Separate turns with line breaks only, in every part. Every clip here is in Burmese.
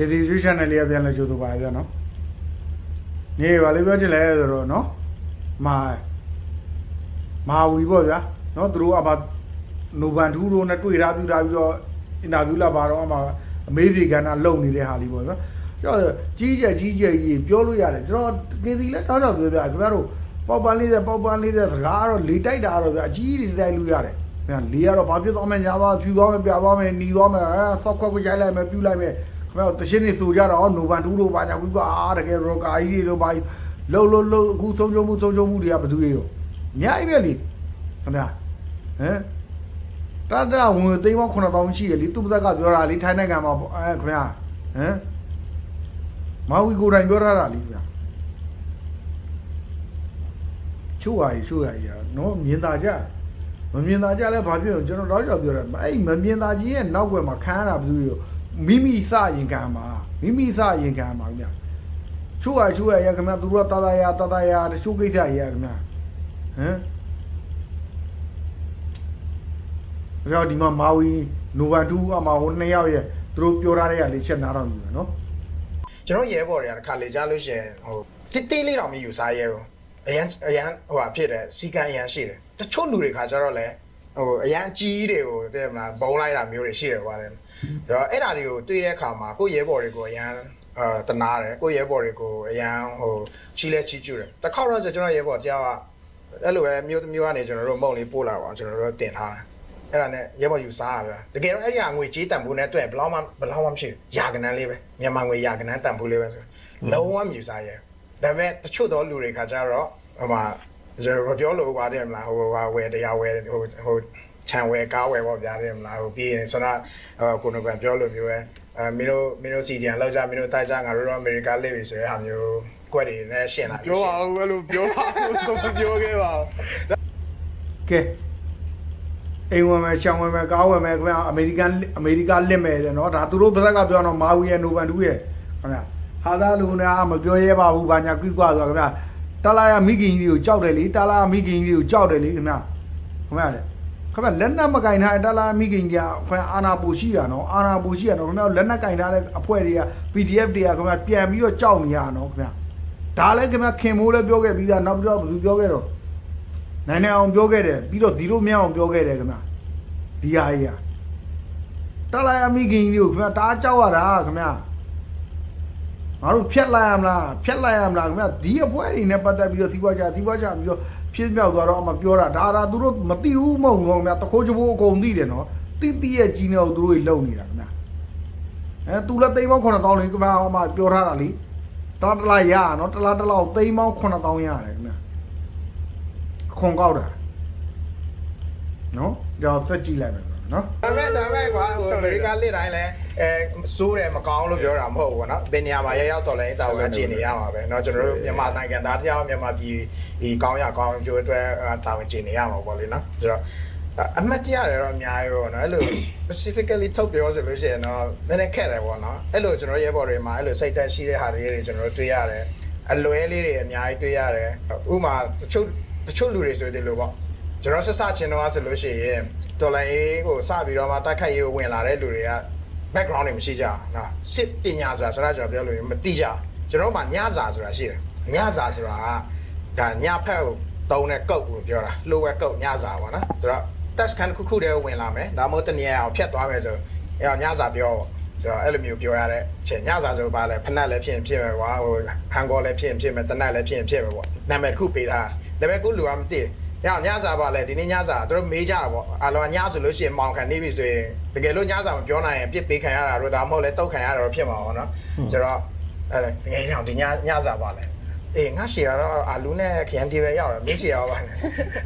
ကေစီရွှေ channel လေးကပြန်လဲကြိုးဆိုပါရပြန်နော်နေပါလေပြောချင်လဲဆိုတော့နော်မာမာဝီပေါ့ဗျာနော်သူတို့အမနိုဗန်ထူးတို့နဲ့တွေ့တာပြူတာပြီးတော့အင်တာဗျူးလာပါတော့အမအမေးပြေကဏ္ဍလုံနေတဲ့ဟာလေးပေါ့ဗျာကျော်ကြီးကျယ်ကြီးကျယ်ကြီးပြောလို့ရတယ်ကျွန်တော်ကေစီလဲတောက်တော့ပြောပြခင်ဗျားတို့ပေါက်ပန်းလေးတဲ့ပေါက်ပန်းလေးတဲ့စကားကတော့လေတိုက်တာတော့ဗျာအကြီးကြီးတိုက်လို့ရတယ်ဗျာလေကတော့ဘာဖြစ်သွားမလဲညာပါဖြူသွားမယ်ပြသွားမယ်หนีသွားမယ်အဲဆော့ခွက်ကိုရိုက်လိုက်မယ်ပြူလိုက်မယ် ခင်ဗျားတို့တရှင်းနေဆိုကြတော့နိုဗန်ထူးတို့ဘာညာကူကအာတကယ်ရောကာကြီးတွေတို့ဘာလှုပ်လှုပ်လှုပ်အခုသုံးချုံမှုသုံးချုံမှုတွေကဘယ်သူတွေရောအများကြီးပဲလေခင်ဗျာဟမ်တတဝင်သိန်းပေါင်း9000ရှိရလေသူ့ဘက်ကပြောတာလေထိုင်းနိုင်ငံမှာအဲခင်ဗျာဟမ်မာဝီကိုယ်တိုင်ပြောထားတာလေခင်ဗျာချိုးရည်ချိုးရည်ရနော်မြင်သာကြမမြင်သာကြလဲဘာဖြစ်လို့ကျွန်တော်တော့ကြောက်ပြောတယ်အဲ့မမြင်သာကြီးရဲ့နောက်ွယ်မှာခန်းရတာဘယ်သူရော မိမိစရင်ခံမှာမိမိစရင်ခံမှာခင်ဗျာချိုးရချိုးရရခင်ဗျာသူတို့ကတတရာတတရာတချို့ကိစ္စရခင်ဗျာဟမ်အဲ့တော့ဒီမှာမာဝီနိုဗန်တူအမဟိုနှစ်ယောက်ရဲ့သူတို့ပြောထားတဲ့ကလေးချက်နားတော့ပြီနော်
ကျွန်တော်ရဲဘော်တွေကတစ်ခါလေကြားလို့ရှိရင်ဟိုတိတိလေးတော့မယူစားရဲဘူးအရန်အရန်ဟိုဟာဖြစ်တယ်စီကံအရန်ရှိတယ်တချို့လူတွေခါကျတော့လေ ဟိုအရန်ကြီးတွေကိုတဲ့မလားဘုံလိုက်တာမျိုးတွေရှိတယ်ကွာတဲ့ဆိုတော့အဲ့ဒါတွေကိုတွေ့တဲ့အခါမှာကိုယ့်ရဲဘော်တွေကိုအရန်အာတနာတယ်ကိုယ့်ရဲဘော်တွေကိုအရန်ဟိုချီလဲချီကျူးတယ်တစ်ခေါက်တော့ကျွန်တော်ရဲဘော်တယောက်ကအဲ့လိုပဲမျိုးတစ်မျိုးကနေကျွန်တော်တို့မုံလေးပို့လာတော့ကျွန်တော်တို့တင်ထားတယ်အဲ့ဒါနဲ့ရဲဘော်ယူစားရဗျာတကယ်တော့အဲ့ဒီဟာငွေကြေးတန်ဖိုးနဲ့တွေ့ဘယ်လောက်မှဘယ်လောက်မှမရှိဘူးရာကနန်းလေးပဲမြန်မာငွေရာကနန်းတန်ဖိုးလေးပဲဆိုလုံးဝမယူစားရဲဒါပေမဲ့တချို့သောလူတွေခါကြတော့ဟိုမှာ ကျွန်တော်ပြောလို့ပါတယ်မလားဟိုဟာဝယ်တရားဝယ်ဟိုဟိုခြံဝယ်ကားဝယ်ပေါ့ဗျာတယ်မလားဟိုပြီးရင်ဆိုတော့ကိုနိုဗန်ပြောလို့မျိုးပဲအဲမင်းတို့မင်းတို့စီဒီအန်လောက်ကြမင်းတို့တိုက်ကြငါတို့တော့အမေရိကလိပြီဆိုတဲ့ဟာမျိုးကွက်တွေနဲ့ရှင်းလာ
ပြောပါဦးဘယ်လိုပြောပါဦးမပြောခဲ့ပါဘူး
ကဲအိမ်ဝင်မယ်ရှောင်းဝင်မယ်ကားဝင်မယ်ခင်ဗျာအမေရိကန်အမေရိကလစ်မယ်တဲ့နော်ဒါသူတို့ဘက်ကပြောတော့မာဝီရဲ့နိုဗန်တူရဲ့ခင်ဗျာဟာသာလူနာမပြောရဲပါဘူးဘာညာကွိကွာဆိုတော့ခင်ဗျာ တလာရမိခင်ကြီးကိုကြောက်တယ်လေတလာမိခင်ကြီးကိုကြောက်တယ်လေခင်ဗျာခင်ဗျာလေခင်ဗျာလက်နက်မကင်ထားတလာမိခင်ကြီးကခွန်အာနာပူရှိတာနော်အာနာပူရှိရနော်ခင်ဗျာလက်နက်ကင်ထားတဲ့အဖွဲ့တွေက PDF တွေကခင်ဗျာပြန်ပြီးတော့ကြောက်နေရနော်ခင်ဗျာဒါလည်းခင်ဗျာခင်မိုးလည်းပြောခဲ့ပြီးသားနောက်ပြီးတော့ဘယ်သူပြောခဲ့တော့နိုင်နိုင်အောင်ပြောခဲ့တယ်ပြီးတော့0မြောက်အောင်ပြောခဲ့တယ်ခင်ဗျဒီဟာကြီးอ่ะတလာရမိခင်ကြီးကိုခင်ဗျတားကြောက်ရတာခင်ဗျ ငါတို့ဖြတ်လိုက်ရမလားဖြတ်လိုက်ရမလားခင်ဗျဒီအဖွဲတွေနဲ့ပတ်သက်ပြီးတော့စီးပွားကြစီးပွားကြပြီးတော့ဖြစ်မြောက်သွားတော့အမပြောတာဒါဒါသူတို့မသိဘူးမဟုတ်ဘူးခင်ဗျတခိုးချဖို့အကုန်သိတယ်နော်တိတိရဲ့ကြီးနေအောင်သူတို့တွေလုံနေတာခင်ဗျအဲသူလည်းသိန်းပေါင်း9000လေးခင်ဗျအမပြောထားတာလीတာတလားရရနော်တလားတလောက်သိန်းပေါင်း9000ရတယ်ခင်ဗျခွန်ကောက်တာနော်ကြောက်ဆက်ကြည့်လိုက်မယ် နော်
ဒါမဲ့ဒါမဲ့ကွာဟိုအမေရိကလက်တိုင်းလဲအဲစိုးတယ်မကောင်းလို့ပြောတာမဟုတ်ဘူးကွာနော်ဘယ်နေရာမှာရရောက်တော်လဲတာဝန်ကျင်နေရမှာပဲနော်ကျွန်တော်တို့မြန်မာနိုင်ငံသားတယောက်မြန်မာပြည်ဒီကောင်းရကောင်းကျိုးအတွက်တာဝန်ကျင်နေရမှာပေါ့လေနော်ဆိုတော့အမှတ်တရတယ်တော့အများကြီးပေါ့နော်အဲ့လို specifically ထုတ်ပြောဆိုလို့ရှိရင်တော့နည်းနည်းခက်တယ်ပေါ့နော်အဲ့လိုကျွန်တော်ရဲဘော်တွေမှာအဲ့လိုစိတ်တက်ရှိတဲ့ဟာတွေတွေကျွန်တော်တို့တွေ့ရတယ်အလွဲလေးတွေအများကြီးတွေ့ရတယ်ဥပမာတချို့တချို့လူတွေဆိုတဲ့လိုပေါ့ ကျွန်တော်ဆက်စချင်းတော့ဆိုလို့ရှိရင်တော်လိုင်းအေးကိုစပြီးတော့မှတိုက်ခိုက်ရေးကိုဝင်လာတဲ့လူတွေက background တွေမရှိကြဘူးနော်စစ်ပညာဆိုတာဆိုတော့ကျွန်တော်ပြောလို့မသိကြဘူးကျွန်တော်မှညစာဆိုတာရှိတယ်ညစာဆိုတာကဒါညဖက်ကိုတုံးတဲ့ကုတ်ကိုပြောတာလှိုးဝဲကုတ်ညစာပေါ့နော်ဆိုတော့ test can ခုခုတည်းဝင်လာမယ်ဒါမှမဟုတ်တနည်းအောင်ဖြတ်သွားမယ်ဆိုအဲညစာပြောပေါ့ဆိုတော့အဲ့လိုမျိုးပြောရတဲ့ချိန်ညစာဆိုပါလဲဖနက်လည်းဖြစ်ရင်ဖြစ်မယ်ကွာဟိုဟန်ကောလည်းဖြစ်ရင်ဖြစ်မယ်တနက်လည်းဖြစ်ရင်ဖြစ်မယ်ပေါ့နာမည်တစ်ခုပေးတာဒါပေမဲ့ကိုလူကမသိရ အောင်ညစာပါလဲဒီနေ့ညစာသူတို့မေးကြတာပေါ့အလောညဆိုလို့ရှိရင်မောင်ခံနေပြီဆိုရင်တကယ်လို့ညစာမပြောနိုင်ရင်ပြစ်ပေးခံရတာတော့ဒါမှမဟုတ်လဲတောက်ခံရတာတော့ဖြစ်မှာပေါ့နော်ဆိုတော့အဲတကယ်ကြောင်ဒီညညစာပါလဲအေးငါရှေကတော့အာလူနဲ့ခရမ်းတီပဲရောက်တယ်မင်းရှေရောပါနဲ့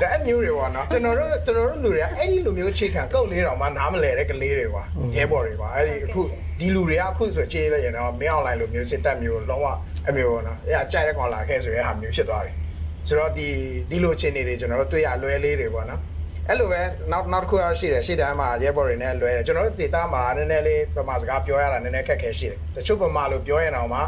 ဒါအမျိုးတွေပေါ့နော်ကျွန်တော်တို့ကျွန်တော်တို့လူတွေကအဲ့ဒီလူမျိုးချိန်ခံကုတ်လေးတော့မှနားမလဲတဲ့ကလေးတွေကွာရဲဘော်တွေကွာအဲ့ဒီအခုဒီလူတွေကအခုဆိုကြေးလိုက်ရင်တော့မင်းအွန်လိုင်းလိုမျိုးစစ်တက်မျိုးလုံးဝအမျိုးပေါ့နော်အဲ့ဒါကြိုက်တဲ့ကောင်လာခဲ့ဆိုရဲဟာမျိုးဖြစ်သွားပြီ ဆိုတော့ဒီဒီလိုအခြေအနေတွေကျွန်တော်တို့တွေ့ရလွဲလေးတွေပေါ့နော်အဲ့လိုပဲနောက်နောက်တစ်ခုတော့ရှိတယ်ရှေ့တန်းမှာရဲဘော်တွေနဲ့လွဲတယ်ကျွန်တော်တို့ဒေတာမှာနည်းနည်းလေးပမာစကားပြောရတာနည်းနည်းခက်ခဲရှိတယ်တချို့ပမာလို့ပြောရင်တော့မှ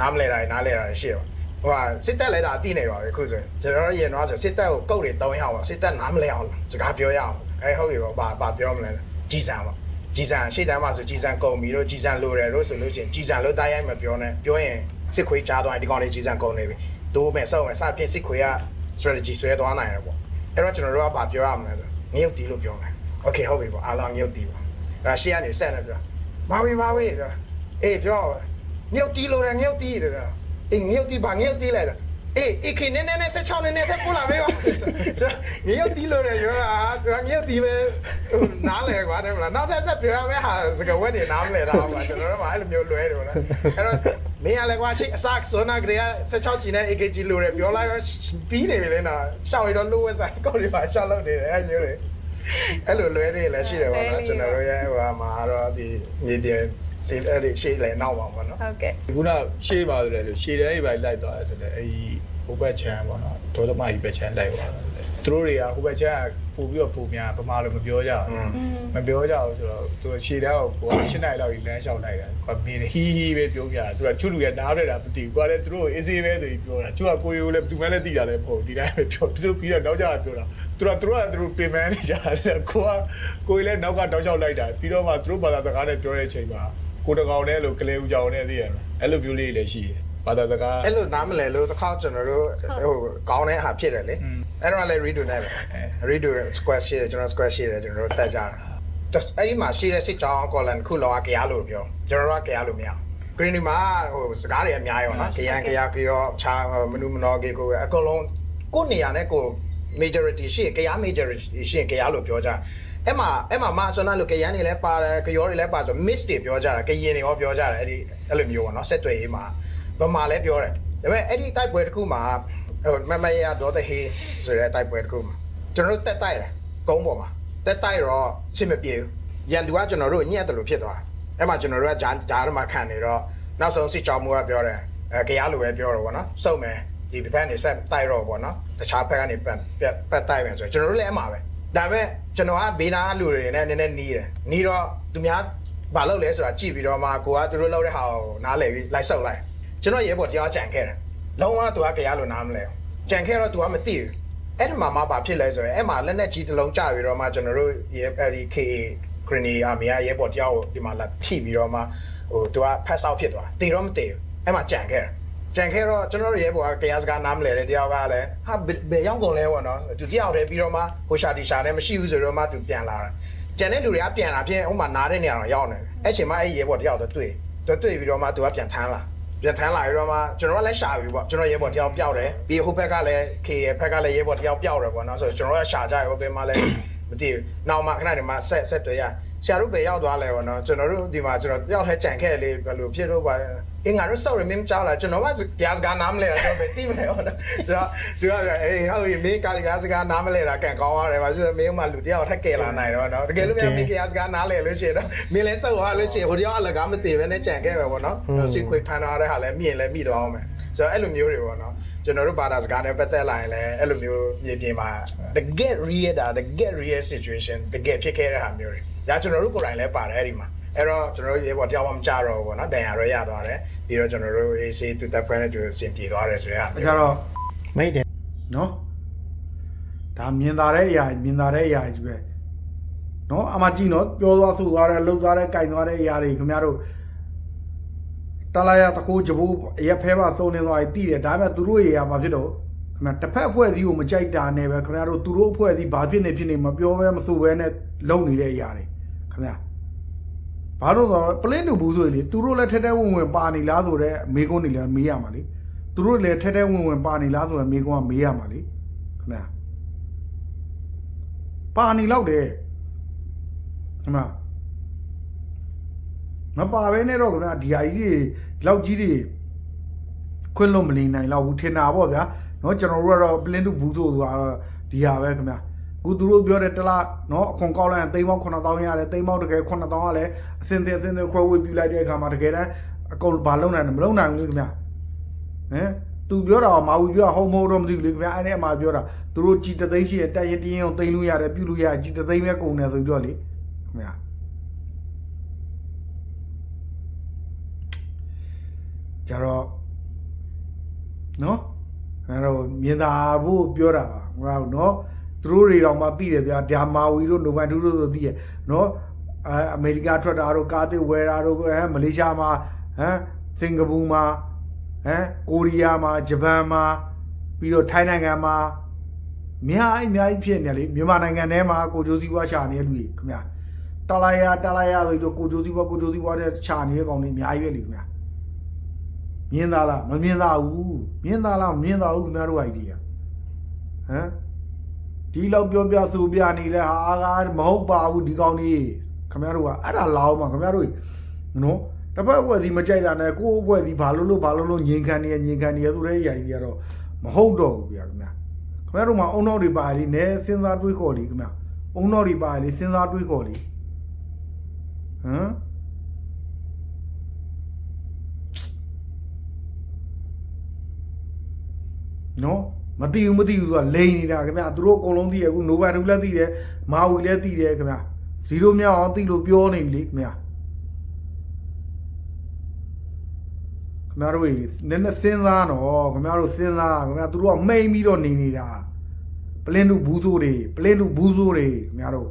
နားမလဲတာနားလဲတာရှိတယ်ဟိုဟာစစ်တက်လဲတာအတိနေပါပဲခုဆိုရင်ကျွန်တော်တို့ရင်တော့ဆိုစစ်တက်ကိုကုတ်တွေတောင်းရအောင်စစ်တက်နားမလဲအောင်စကားပြောရအောင်အဲဟုတ်ပြီပေါ့ဘာဘာပြောမလဲကြီးစံပါကြီးစံရှေ့တန်းမှာဆိုကြီးစံကုန်ပြီတို့ကြီးစံလိုတယ်တို့ဆိုလို့ချင်းကြီးစံလို့တားရိုက်မပြောနဲ့ပြောရင်စစ်ခွေးချားသွားရင်ဒီကောင်လေးကြီးစံကုန်နေပြီ တိုးမယ်စောက်မယ်စပြည့်စစ်ခွေးက strategy ဆွဲသွားနိုင်တယ်ပေါ့အဲ့တော့ကျွန်တော်တို့ကဘာပြောရမလဲဆိုငရုတ်တီးလို့ပြောမယ် okay ဟုတ်ပြီပေါ့အားလုံးငရုတ်တီးပေါ့အဲ့ဒါရှေ့ကနေဆက်နေပြောမာဝီမာဝီပြောအေးပြောငရုတ်တီးလို့ရငရုတ်တီးတယ်ပြောအေးငရုတ်တီးပါငရုတ်တီးလိုက်အေးအေးခင်းနေနေနဲ့ဆက်ချောင်းနေနေသက်ပို့လာမေးပါကျွန်တော်ငရုတ်တီးလို့ရပြောတာငရုတ်တီးပဲနားလဲကွာတယ်မလားနောက်ထပ်ဆက်ပြောရမယ့်ဟာစကားဝက်တွေနားမလဲတာပါကျွန်တော်တို့ကအဲ့လိုမျိုးလွဲတယ်ဗောနော်အဲ့တော့ မင်းရလဲကွာရှေ့အစဆိုနာကလေးက16ကြီးနဲ့ AKG လို့ရပြောလိုက်ပြီးနေပြီလေနော်ရှောက်ရတော့လိုဝက်ဆိုင်ကောက်တွေပါရှောက်လို့နေတယ်အဲ့မျိုးတွေအဲ့လိုလွဲတွေလည်းရှိတယ်ဗောနော်ကျွန်တော်တို့ရဲ့ဟိုမှာတော့ဒီမြေပြင်စေးအဲ့ဒီရှေ့လဲနောက်ပါဗောနော်
ဟုတ်ကဲ့
ခုနရှေ့ပါဆိုတယ်လို့ရှေ့တန်းတွေပါလိုက်သွားတယ်ဆိုတော့အဲဒီဟိုဘက်ချမ်းပေါ့နော်ဒေါသမကြီးဘက်ချမ်းလိုက်သွားတယ်သူတို့တွေကဟိုဘက်ချမ်းက ပို့ပြီးတော့ပုံများပမာလို့မပြောကြဘူးမပြောကြဘူးဆိုတော့သူရှေ့တန်းကိုကိုက၈နိုင်လောက်ကြီးလမ်းလျှောက်လိုက်တာကွာမင်းဟီဟီပဲပြောပြသူကချွတ်လူရနားရတာမသိဘူးကွာလည်းသူတို့အေးစေးပဲဆိုပြီးပြောတာသူကကိုရီကိုလည်းသူမှလည်းသိတာလည်းမဟုတ်ဒီတိုင်းပဲပြောသူတို့ပြီးတော့နောက်ကြပြောတာသူကသူတို့ကသူတို့ပင်ပန်းနေကြတယ်ကိုကကိုရီလည်းနောက်ကတောက်လျှောက်လိုက်တာပြီးတော့မှသူတို့ဘာသာစကားနဲ့ပြောတဲ့အချိန်မှာကိုတကောင်နဲ့လို့ကလေးဦးကြောင်နဲ့သိရမှာအဲ့လိုမျိုးလေးလည်းရှိတယ် ဘာသာစကား
အဲ့လိုနားမလဲလို့တစ်ခါကျွန်တော်တို့ဟိုကောင်းတဲ့ဟာဖြစ်တယ်လေ
อืม
အဲ့တော့လည်း redo နဲ့ပဲ redo square ရှိတယ်ကျွန်တော် square ရှိတယ်ကျွန်တော်တို့တက်ကြတာတက်အဲ့ဒီမှာရှိတဲ့စစ်ကြောင်း column ခုလောကကြရလို့ပြောကျွန်တော်တို့ကကြရလို့မရ green ဒီမှာဟိုစကားတွေအများကြီးပါနော်ကြရန်ကြရကြောခြားမနုမနောကေကိုအကုန်လုံးကိုနေရာနဲ့ကို majority ရှိကြရ majority ရှိကြရလို့ပြောကြအဲ့မှာအဲ့မှာမဆွမ်းလို့ကြရန်တွေလည်းပါတယ်ကြောတွေလည်းပါဆို miss တွေပြောကြတာကြရင်တွေရောပြောကြတယ်အဲ့ဒီအဲ့လိုမျိုးပေါ့နော်ဆက်တွေ့ရေးမှာ ဗမာလည်းပြောတယ်ဒါပေမဲ့အဲ့ဒီ type ပွဲတစ်ခုမှာဟိုမမရတော့တဲ့ဟေးဆိုတဲ့ type ပွဲတစ်ခုမှာကျွန်တော်တို့တက်တိုက်တယ်ကုန်းပေါ်မှာတက်တိုက်တော့ချစ်မပြေဘူးရန်သူကကျွန်တော်တို့ညက်တယ်လို့ဖြစ်သွားတယ်အဲ့မှာကျွန်တော်တို့ကဂျာဂျာတော့မှခံနေတော့နောက်ဆုံးစစ်ကြောင်းမှုကပြောတယ်အဲကြရလိုပဲပြောတော့ဗောနော်စုံမယ်ဒီဘက်ကနေဆက်တိုက်တော့ဗောနော်တခြားဘက်ကနေပတ်ပတ်တိုက်မယ်ဆိုတော့ကျွန်တော်တို့လည်းအမှာပဲဒါပေမဲ့ကျွန်တော်ကဘေးနာလူတွေနဲ့နည်းနည်းနီးတယ်နီးတော့သူများဘာလုပ်လဲဆိုတာကြည့်ပြီးတော့မှကိုကသူတို့လုပ်တဲ့ဟာကိုနားလည်ပြီးလိုက်ဆုပ်လိုက် ကျွန်တော်ရဲဘော်တရားကြံခဲ့တယ်လုံးဝသူကကြရလို့နားမလဲကြံခဲ့တော့သူကမသိဘူးအဲ့ဒီမှာမှဘာဖြစ်လဲဆိုရင်အဲ့မှာလက်နဲ့ကြီးတစ်လုံးကြပြီးတော့မှကျွန်တော်တို့ရဲအဲဒီ KA ဂရနီအာမီယာရဲဘော်တရားကိုဒီမှာလာထိပြီးတော့မှဟိုသူကဖက်ဆောက်ဖြစ်သွားတေတော့မတေဘူးအဲ့မှာကြံခဲ့တယ်ကြံခဲ့တော့ကျွန်တော်တို့ရဲဘော်ကကြရစကားနားမလဲတဲ့တယောက်ကလည်းဟာဘယ်ရောက်ကုန်လဲပေါ့နော်သူတယောက်တည်းပြီးတော့မှဟိုရှာတီရှာနဲ့မရှိဘူးဆိုတော့မှသူပြန်လာတာကြံတဲ့လူတွေကပြန်လာပြင်ဟိုမှာနားတဲ့နေရာတော့ရောက်နေတယ်အဲ့ချိန်မှာအဲ့ရဲဘော်တယောက်တော့တွေ့တော့တွေ့ပြီးတော့မှသူကပြန်ထမ်းလာ ပြန်ထမ်းလာပြီးတော့မှကျွန်တော်ကလည်းရှာပြီပေါ့ကျွန်တော်ရဲဘော်တယောက်ပျောက်တယ်ပြီးဟိုဘက်ကလည်း K ရဲ့ဘက်ကလည်းရဲဘော်တယောက်ပျောက်တယ်ပေါ့နော်ဆိုတော့ကျွန်တော်ကရှာကြရဟိုဘက်မှာလည်းမသိဘူးနောက်မှခဏနေမှဆက်ဆက်တွေ့ရဆရာတို့ပဲရောက်သွားလဲပေါ့နော်ကျွန်တော်တို့ဒီမှာကျွန်တော်တယောက်ထဲကြံခဲ့လေဘယ်လိုဖြစ်လို့ပါ အင်းငါတို့စောက်ရမင်းကြောက်လာကျွန်တော်ကကြားစကားနားမလဲတာကျွန်တော်ပဲသိမလဲဟုတ်လားကျွန်တော်သူကအေးဟုတ်ပြီမင်းကားစကားနားမလဲတာကန်ကောင်းရတယ်ပါဆိုတော့မင်းကလူတယောက်ထက်ကဲလာနိုင်တော့နော်တကယ်လို့များမင်းကားစကားနားလဲလို့ရှိရင်တော့မင်းလည်းစောက်သွားလို့ရှိရင်ဟိုတယောက်အလကားမသိပဲနဲ့ကြံခဲ့ပဲပေါ့နော်စစ်ခွေဖန်ထားတဲ့ဟာလည်းမြင်လည်းမိတော့အောင်မယ်ဆိုတော့အဲ့လိုမျိုးတွေပေါ့နော်ကျွန်တော်တို့ဘာသာစကားနဲ့ပတ်သက်လာရင်လည်းအဲ့လိုမျိုးမြေပြင်မှာ the get real တာ the get real situation တကယ်ဖြစ်ခဲ့တဲ့ဟာမျိုးတွေဒါကျွန်တော်တို့ကိုယ်တိုင်လည်းပါတယ်အဲ့ဒီမှာ အဲ့တော့ကျွန်တော်တို့ရေပေါ်တယောက်မှမကြတော့ဘူးပေါ့နော်ဒဏ်ရာတော့ရသွားတယ်ပြီးတော့ကျွန်တော်တို့ AC တူတပ်ဖွဲ့နဲ့တူအဆင်ပြေသွားတယ်ဆိုတဲ့ဟာ
အဲကြတော့
မိတ်တယ်
နော်ဒါမြင်သာတဲ့အရာမြင်သာတဲ့အရာကြီးပဲနော်အမကြည့်နော်ပြောသွားဆိုသွားတယ်လှုပ်သွားတယ်ကြိုင်သွားတဲ့အရာတွေခင်ဗျားတို့တလာရတခိုးကြဘိုးရက်ဖဲပါသုံးနေသွားပြီတည်တယ်ဒါပေမဲ့သူတို့ရေရာမှာဖြစ်တော့ခင်ဗျာတစ်ဖက်အဖွဲ့အစည်းကိုမကြိုက်တာနဲ့ပဲခင်ဗျားတို့သူတို့အဖွဲ့အစည်းဘာဖြစ်နေဖြစ်နေမပြောဘဲမဆိုဘဲနဲ့လုံနေတဲ့အရာတွေခင်ဗျာ ဘာလို့ဆိုတော့ပလင်းတူဘူးဆိုရင်လေသူတို့လည်းထဲထဲဝင်ဝင်ပါနေလားဆိုတော့မေကုန်းနေလည်းမေးရမှာလေသူတို့လည်းထဲထဲဝင်ဝင်ပါနေလားဆိုတော့မေကုန်းကမေးရမှာလေခင်ဗျာပါနေလောက်တယ်ခင်ဗျာမပါဘဲနဲ့တော့ခင်ဗျာဒီဟာကြီးတွေလောက်ကြီးတွေခွင့်လို့မနေနိုင်တော့ဘူးထင်တာပေါ့ဗျာเนาะကျွန်တော်တို့ကတော့ပလင်းတူဘူးဆိုတော့ဒီဟာပဲခင်ဗျာ ခုသူတို့ပြောတဲ့တလားနော်အခွန်ကောက်လိုက်ရင်သိန်းပေါင်း9000ရတယ်သိန်းပေါင်းတကယ်9000ကလည်းအစင်တင်အစင်တင်ခွဲဝေပြလိုက်တဲ့အခါမှာတကယ်တမ်းအကုန်ဘာလုံးနိုင်တယ်မလုံးနိုင်ဘူးလေခင်ဗျဟမ်သူပြောတာကမာဘူးပြောဟုတ်မဟုတ်တော့မသိဘူးလေခင်ဗျအဲ့ဒီအမှပြောတာသူတို့ကြည်တသိန်းရှိရတက်ရင်တင်းအောင်သိန်းလို့ရတယ်ပြုလို့ရကြည်တသိန်းပဲကုန်တယ်ဆိုပြောလေခင်ဗျကြတော့နော်အဲ့တော့မြင်တာဖို့ပြောတာပါဟုတ်နော် သူတို့တွေတော့မှသိတယ်ဗျာဓာမာဝီတို့နိုဘန်တူတို့ဆိုသိရနော်အဲအမေရိကထွက်တာတို့ကားတစ်ဝယ်တာတို့ဟမ်မလေးရှားမှာဟမ်စင်ကာပူမှာဟမ်ကိုရီးယားမှာဂျပန်မှာပြီးတော့ထိုင်းနိုင်ငံမှာအများကြီးအများကြီးဖြစ်နေလေမြန်မာနိုင်ငံထဲမှာကိုဂျိုးစီးပွားရှာနေတဲ့လူကြီးခင်ဗျာတလာယာတလာယာဆိုတော့ကိုဂျိုးစီးပွားကိုဂျိုးစီးပွားတဲ့ရှာနေတဲ့ကောင်တွေအများကြီးပဲလေခင်ဗျာမြင်သားလားမမြင်သားဘူးမြင်သားလားမမြင်သားဘူးခင်ဗျားတို့ idea ဟမ် ဒီလောက်ပြောပြဆိုပြနေတဲ့ဟာကမဟုတ်ပါဘူးဒီကောင်လေးခင်ဗျားတို့ကအဲ့ဒါလာအောင်မှာခင်ဗျားတို့နော်တစ်ဖက်အဖွဲ့စီမကြိုက်တာနဲ့ကိုယ့်အဖွဲ့စီဘာလို့လို့ဘာလို့လို့ငြိမ်ခံနေရငြိမ်ခံနေရသူတွေရိုင်ကြီးကတော့မဟုတ်တော့ဘူးဗျာခင်ဗျာခင်ဗျားတို့မှာအုံနောက်တွေပါလေနဲစဉ်းစားတွေးခေါ်လေခင်ဗျာအုံနောက်တွေပါလေစဉ်းစားတွေးခေါ်လေဟမ်နော် မတီးဘူးမတီးဘူးဆိုတာလိန်နေတာခင်ဗျာသူတို့အကုန်လုံးသိရအခုနိုဘန်တူလည်းသိတယ်မာဝီလည်းသိတယ်ခင်ဗျာဇီရိုမြောက်အောင်သိလို့ပြောနေပြီလေခင်ဗျာခင်ဗျားတို့နည်းနည်းစဉ်းစားနော်ခင်ဗျားတို့စဉ်းစားခင်ဗျာသူတို့ကမိန်ပြီးတော့နေနေတာပလင်းတို့ဘူးဆိုးတွေပလင်းတို့ဘူးဆိုးတွေခင်ဗျားတို့